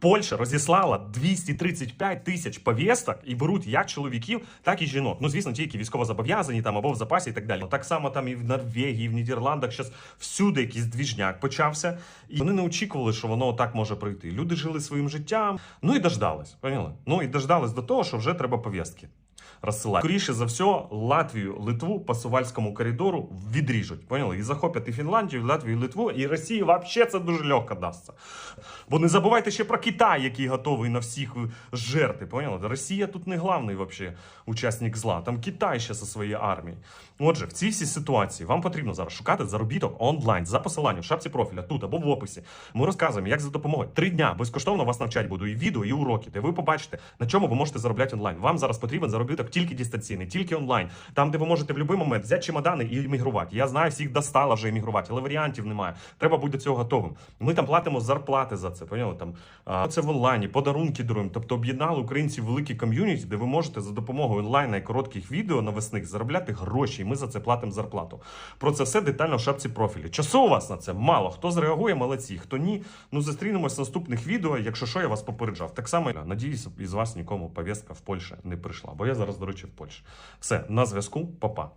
Польща розіслала 235 тисяч повісток і беруть як чоловіків, так і жінок. Ну звісно, ті, які військово зобов'язані там або в запасі і так далі. Так само там і в Норвегії, і в Нідерландах зараз всюди якийсь двіжняк почався, і вони не очікували, що воно так може пройти. Люди жили своїм життям. Ну і дождались. Поняли? Ну і дождались до того, що вже треба повістки. Розсилати. Скоріше за все, Латвію, Литву по Сувальському коридору відріжуть. Поняли? І захоплять і Фінляндію, і Латвію, і Литву, і Росії взагалі це дуже легко дасться. Бо не забувайте ще про Китай, який готовий на всіх жерти. Поняли? Росія тут не главний вообще учасник зла. Там Китай ще зі своєю армією. Отже, в цій всій ситуації вам потрібно зараз шукати заробіток онлайн за посиланням в шапці профіля тут або в описі. Ми розказуємо, як за допомогою три дня безкоштовно вас навчать буду і відео, і уроки, де ви побачите, на чому ви можете заробляти онлайн. Вам зараз потрібен заробіток тільки дистанційний, тільки онлайн. Там, де ви можете в будь-який момент взяти чемодани і іммігрувати. Я знаю, всіх достало вже іммігрувати, але варіантів немає. Треба бути до цього готовим. Ми там платимо зарплати за це. Поняли? Там це в онлайні, подарунки даруємо. Тобто об'єднали українців великі ком'юніті, де ви можете за допомогою онлайна і коротких відео навесних заробляти гроші. І ми за це платимо зарплату. Про це все детально в шапці профілі. Часу у вас на це мало. Хто зреагує, молодці. Хто ні, ну зустрінемось в наступних відео. Якщо що, я вас попереджав. Так само надіюсь, із вас нікому повістка в Польщі не прийшла. Бо я зараз, до речі, в Польщі. Все на зв'язку, Па-па.